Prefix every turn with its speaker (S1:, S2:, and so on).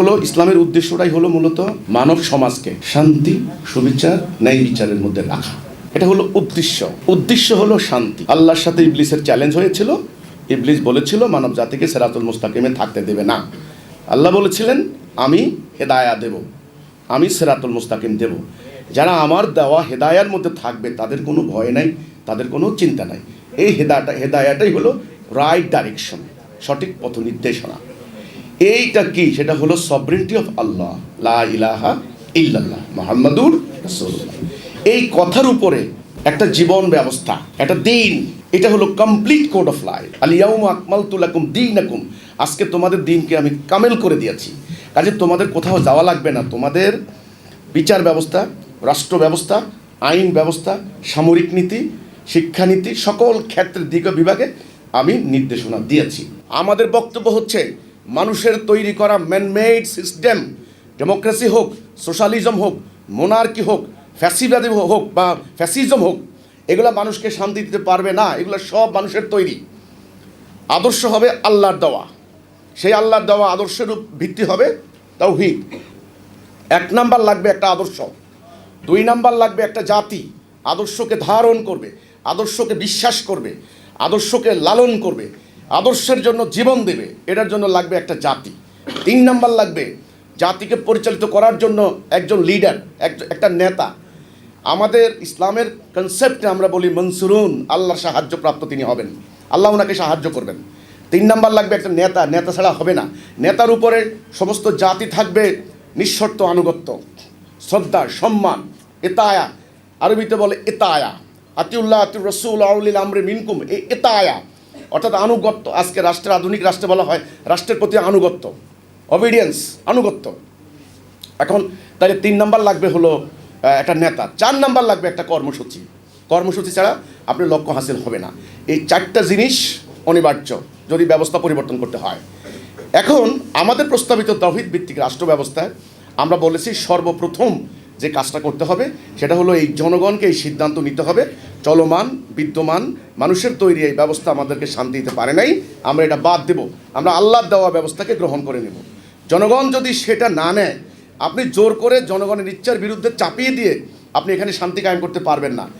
S1: হলো, ইসলামের উদ্দেশ্যটাই হলো মূলত মানব সমাজকে শান্তি, সুবিচার, ন্যায় বিচারের মধ্যে রাখা। এটা হলো উদ্দেশ্য। উদ্দেশ্য হলো শান্তি। আল্লাহর সাথে ইবলিসের চ্যালেঞ্জ হয়েছিল। ইবলিস বলেছিল, মানব জাতিকে সেরাতুল মুস্তাকিমে থাকতে দেবে না। আল্লাহ বলেছিলেন, আমি হেদায়া দেব। আমি সেরাতুল মুস্তাকিম দেব। যারা আমার দেওয়া হেদায়ার মধ্যে থাকবে, তাদের কোনো ভয় নাই, তাদের কোনো চিন্তা নাই। এই হেদাটা হেদায়াটাই হলো রাইট ডাইরেকশন সঠিক পথ নির্দেশনা। এইটা কি? সেটা হলো সবরিনটি অফ আল্লাহ লা ইলাহা ইল্লাল্লাহ, মোহাম্মদুর এই কথার উপরে একটা জীবন ব্যবস্থা, একটা দিন, এটা হলো কমপ্লিট কোড অফ লাইফ আলিয়াউম আকমাল তুলাকুম দিনাকুম। আজকে তোমাদের দিনকে আমি কামেল করে দিয়েছি। কাজে তোমাদের কোথাও যাওয়া লাগবে না। তোমাদের বিচার ব্যবস্থা, রাষ্ট্র ব্যবস্থা, আইন ব্যবস্থা, সামরিক নীতি, শিক্ষানীতি, সকল ক্ষেত্রের দিক বিভাগে আমি নির্দেশনা দিয়েছি। আমাদের বক্তব্য হচ্ছে মানুষের তৈরি করা ম্যানমেড সিস্টেম ডেমোক্রেসি হোক সোশ্যালিজম হোক মোনার্কি হোক ফ্যাসিবাদী হোক বা ফ্যাসিজম হোক, এগুলো মানুষকে শান্তি দিতে পারবে না, এগুলো সব মানুষের তৈরি। আদর্শ হবে আল্লাহর দেওয়া। সেই আল্লাহর দেওয়া আদর্শের ভিত্তি হবে তাওহীদ। এক নাম্বার লাগবে একটা আদর্শ। দুই নাম্বার লাগবে একটা জাতি। আদর্শকে ধারণ করবে, আদর্শকে বিশ্বাস করবে, আদর্শকে লালন করবে। আদর্শের জন্য জীবন দেবে, এটার জন্য লাগবে একটা জাতি। তিন নাম্বার লাগবে, জাতিকে পরিচালিত করার জন্য একজন লিডার একটা নেতা। আমাদের ইসলামের কনসেপ্টে আমরা বলি মনসুরুন, আল্লাহর সাহায্যপ্রাপ্ত তিনি হবেন। আল্লাহ ওনাকে সাহায্য করবেন। তিন নাম্বার লাগবে একটা নেতা নেতা ছাড়া হবে না। নেতার উপরে সমস্ত জাতি থাকবে নিঃশর্ত আনুগত্য, শ্রদ্ধা, সম্মান, এতায়া। আরবিতে বলে এতায়া। আতিউল্লাহ আতিউর রসুল আউলিল আমরে মিনকুম এই এতায়া। অর্থাৎ আনুগত্য, আজকে রাষ্ট্রের আধুনিক রাষ্ট্রে বলা হয়, রাষ্ট্রের প্রতি আনুগত্য অবিডিয়েন্স আনুগত্য। এখন তাহলে তিন নাম্বার লাগবে হলো একটা নেতা, চার নাম্বার লাগবে একটা কর্মসূচি। কর্মসূচি ছাড়া আপনার লক্ষ্য হাসিল হবে না। এই চারটা জিনিস অনিবার্য, যদি ব্যবস্থা পরিবর্তন করতে হয়। এখন আমাদের প্রস্তাবিত তহিদ ভিত্তিক রাষ্ট্র ব্যবস্থায় আমরা বলেছি সর্বপ্রথম যে কাজটা করতে হবে, সেটা হলো এই জনগণকে এই সিদ্ধান্ত নিতে হবে চলমান, বিদ্যমান, মানুষের তৈরি এই ব্যবস্থা আমাদেরকে শান্তি দিতে পারে নাই, আমরা এটা বাদ দেব। আমরা আল্লাহ দেওয়া ব্যবস্থাকে গ্রহণ করে নেব। জনগণ যদি সেটা না নেয়, আপনি জোর করে জনগণের ইচ্ছার বিরুদ্ধে চাপিয়ে দিয়ে আপনি এখানে শান্তি কায়েম করতে পারবেন না।